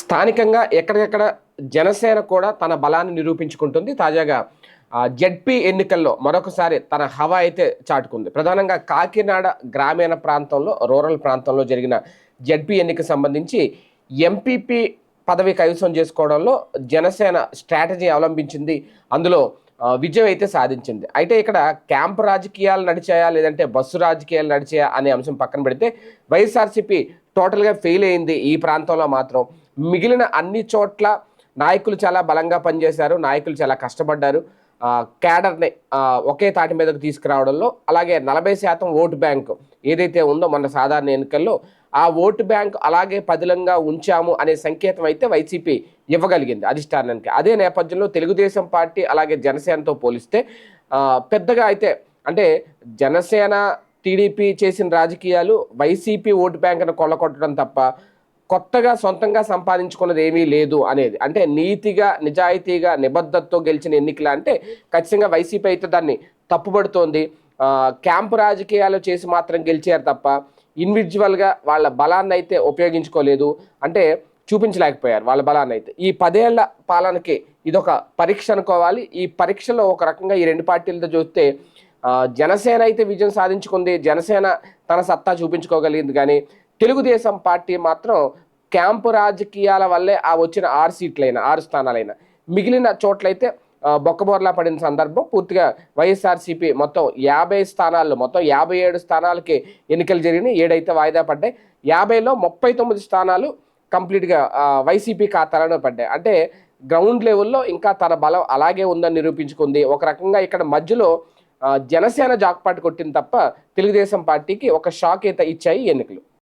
స్థానికంగా ఎక్కడికెక్కడ జనసేన కూడా తన బలాన్ని నిరూపించుకుంటుంది. తాజాగా జడ్పీ ఎన్నికల్లో మరొకసారి తన హవా అయితే చాటుకుంది. ప్రధానంగా కాకినాడ గ్రామీణ ప్రాంతంలో రూరల్ ప్రాంతంలో జరిగిన జడ్పీ ఎన్నిక సంబంధించి ఎంపీపీ పదవి కైవసం చేసుకోవడంలో జనసేన స్ట్రాటజీ అవలంబించింది. అందులో విజయం అయితే సాధించింది. అయితే ఇక్కడ క్యాంప్ రాజకీయాలు నడిచాయా లేదంటే బస్సు రాజకీయాలు నడిచాయా అనే అంశం పక్కన పెడితే వైఎస్ఆర్సీపీ టోటల్గా ఫెయిల్ అయింది ఈ ప్రాంతంలో మాత్రం. మిగిలిన అన్ని చోట్ల నాయకులు చాలా బలంగా పనిచేశారు నాయకులు చాలా కష్టపడ్డారు. క్యాడర్ని ఒకే తాటి మీదకు తీసుకురావడంలో అలాగే నలభై శాతం ఓటు బ్యాంకు ఏదైతే ఉందో మన సాధారణ ఎన్నికల్లో ఆ ఓటు బ్యాంక్ అలాగే పదిలంగా ఉంచాము అనే సంకేతం అయితే వైసీపీ ఇవ్వగలిగింది అధిష్టానానికి. అదే నేపథ్యంలో తెలుగుదేశం పార్టీ అలాగే జనసేనతో పోలిస్తే పెద్దగా అయితే అంటే జనసేన టీడీపీ చేసిన రాజకీయాలు వైసీపీ ఓటు బ్యాంకును కొల్లగొట్టడం తప్ప కొత్తగా సొంతంగా సంపాదించుకున్నది ఏమీ లేదు అనేది. అంటే నీతిగా నిజాయితీగా నిబద్ధతతో గెలిచిన ఎన్నికల అంటే ఖచ్చితంగా వైసీపీ అయితే దాన్ని తప్పుపడుతోంది క్యాంపు రాజకీయాలు చేసి మాత్రం గెలిచారు తప్ప ఇండివిజువల్గా వాళ్ళ బలాన్ని అయితే ఉపయోగించుకోలేదు. అంటే చూపించలేకపోయారు వాళ్ళ బలాన్ని అయితే. ఈ పదేళ్ళ పాలనకి ఇదొక పరీక్ష అనుకోవాలి. ఈ పరీక్షలో ఒక రకంగా ఈ రెండు పార్టీలతో చూస్తే జనసేన అయితే విజయం సాధించుకుంది. జనసేన తన సత్తా చూపించుకోగలిగింది కానీ తెలుగుదేశం పార్టీ మాత్రం క్యాంపు రాజకీయాల వల్లే ఆ వచ్చిన ఆరు సీట్లైన ఆరు స్థానాలైన. మిగిలిన చోట్లయితే బొక్కబోర్లా పడిన సందర్భం పూర్తిగా వైఎస్ఆర్సీపీ మొత్తం యాభై స్థానాల్లో మొత్తం యాభై ఏడు స్థానాలకి ఎన్నికలు జరిగినాయి. ఏడైతే వాయిదా పడ్డాయి. యాభైలో ముప్పై తొమ్మిది స్థానాలు కంప్లీట్గా వైసీపీ ఖాతాలను పడ్డాయి. అంటే గ్రౌండ్ లెవెల్లో ఇంకా తన బలం అలాగే ఉందని నిరూపించుకుంది. ఒక రకంగా ఇక్కడ మధ్యలో జనసేన జాక్పాట్ కొట్టింది తప్ప తెలుగుదేశం పార్టీకి ఒక షాక్ అయితే ఇచ్చాయి ఎన్నికలు.